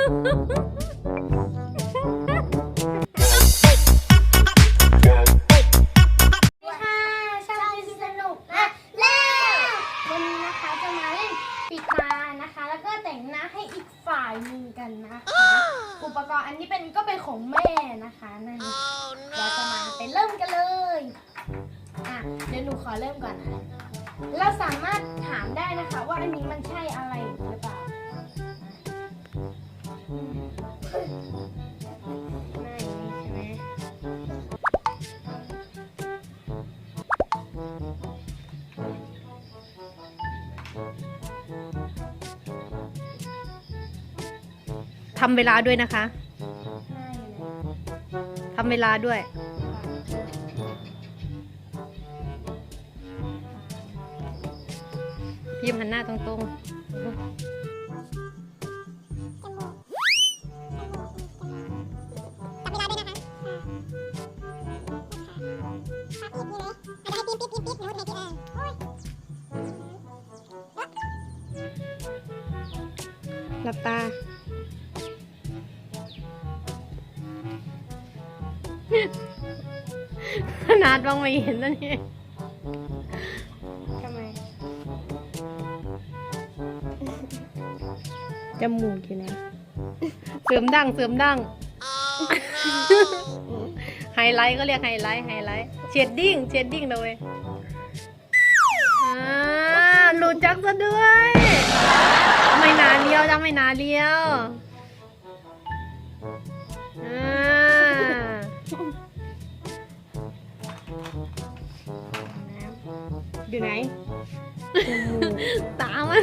ค่ะชอบกินสนุกนะแล้ววันนี้นะคะจะมาเล่นปิดตานะคะแล้วก็แต่งหน้าให้อีกฝ่ายหนึ่งกันนะคะอุปกรณ์อันนี้เป็นก็เป็นของแม่นะคะนั่นเราจะมาไปเริ่มกันเลยอะเดี๋ยวหนูขอเริ่มก่อนนะเราสามารถถามได้นะคะว่าอันนี้มันใช่อะไรหรือเปล่า ทำเวลาด้วยนะคะ ทำเวลาด้วยพิมหันหน้าตรงๆ หลับตา ขนาดมองไม่เห็นแล้วนี่ทำไม จมูกอยู่นะเสริมดังเสริมดังไฮไลท์ก็เรียกไฮไลท์ไฮไลท์เชดดิ้งเชดดิ้งเลยอ่าหลุดจักซะด้วย ไม่นาเลี้ยวจ้าไม่นาเลี้ยวอ่าอยู่ไหน ตามอะ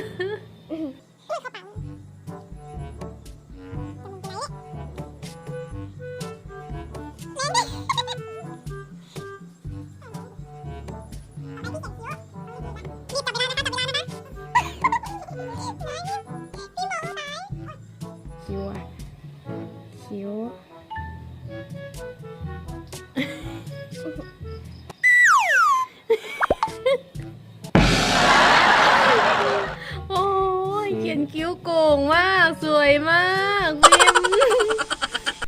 โอ้ยเขียนคิ้วโก่งมาก สวยมากพิมพ์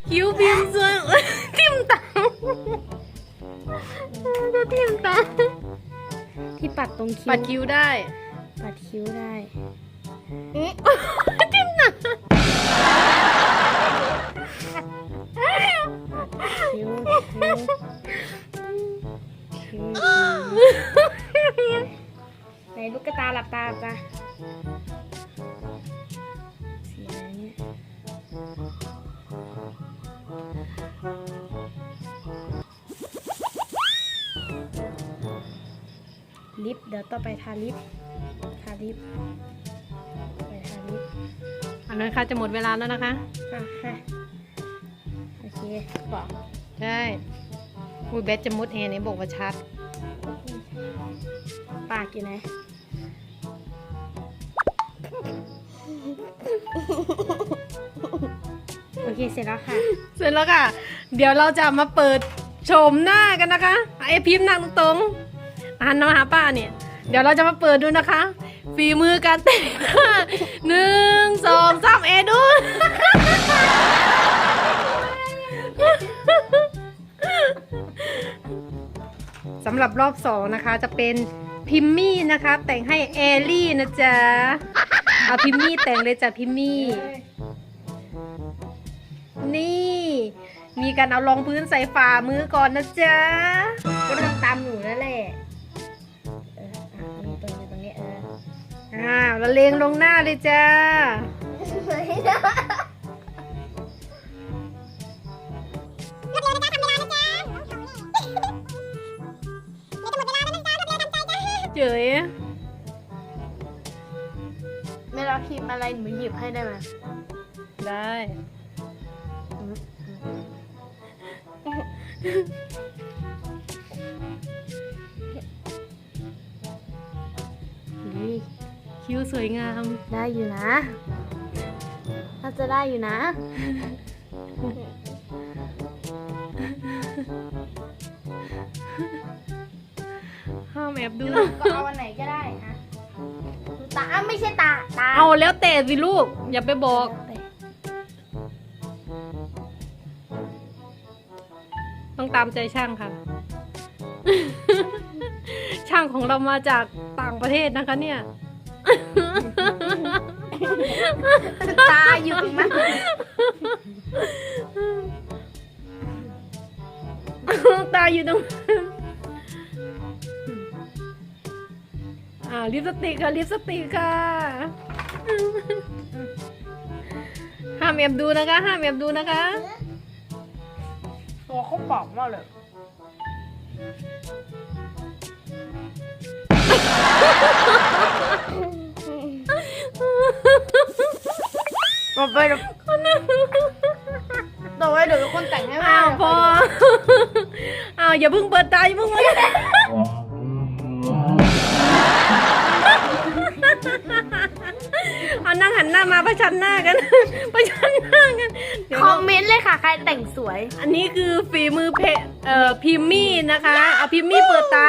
คิ้วพิมพ์สวยทิมตาจะทิมตาที่ปัดตรงคิ้วปัดคิ้วได้ ปัดคิ้วได้ กกระตาหลับตาหลับตาสีอะไรเนี่ยลิปเดี๋ยวต่อไปทาลิปทาลิปไปทาลิปอันนั้นค่ะจะหมดเวลาแล้วนะคะอะค่ะโอเคบอกใช่อุยเบสจะมุดแฮนี่บอกว่าชัดปากอยู่ไหน โอเคเสร็จแล้วค่ะ เสร็จแล้วค่ะ เดี๋ยวเราจะมาเปิดโฉมหน้ากันนะคะไอพิมพ์นั่งตรงๆหันมาหาป้าเนี่ย เดี๋ยวเราจะมาเปิดดูนะคะ ฝีมือการแต่งหน้าหนึ่งสองสามเอดูสำหรับรอบสองนะคะจะเป็นพิมมี่นะคะ แต่งให้เอลี่นะจ๊ะ เอาพิมมี่แต่งเลยจ้ะพิมมี่ นี่ มีการเอารองพื้นใส่ฝ่ามือก่อนนะจ๊ะ ก็ต้องตามหนูนั่นแหละเอออะมีตรงนี้ตรงนี้เออ อ่าละเลงลงหน้าเลยจ้า ไม่รอพิมพ์อะไรหนูหยิบให้ได้ไหมได้ นี่คิ้วสวยงาม ได้อยู่นะ น่าจะได้อยู่นะ ห้ามแอบดู ก็เอาวันไหนก็ได้ฮะ ตาไม่ใช่ตา ตาเอาแล้วแต่สิลูก อย่าไปบอก ต้องตามใจช่างค่ะ ช่างของเรามาจากต่างประเทศนะคะเนี่ย ตาอยู่มากตาอยู่ตรงนั้น อ่าลิปสติกค่ะลิปสติกค่ะห้ามแอบดูนะคะห้ามแอบดูนะคะ ตัวเขาบอกมากเลยต่อไปเดี๋ยวต่อไปเดี๋ยวเป็นคนแต่งให้แม่อ้าวพออ้าวอย่าเพิ่งเปิดตาอย่าเพิ่งเปิด เอานั่งหันหน้ามาประชันหน้ากัน ประชันหน้ากันคอมเมนต์เลยค่ะ ใครแต่งสวย อันนี้คือฝีมือเพจเอ่อพิมมี่นะคะเอาพิมมี่เปิดตา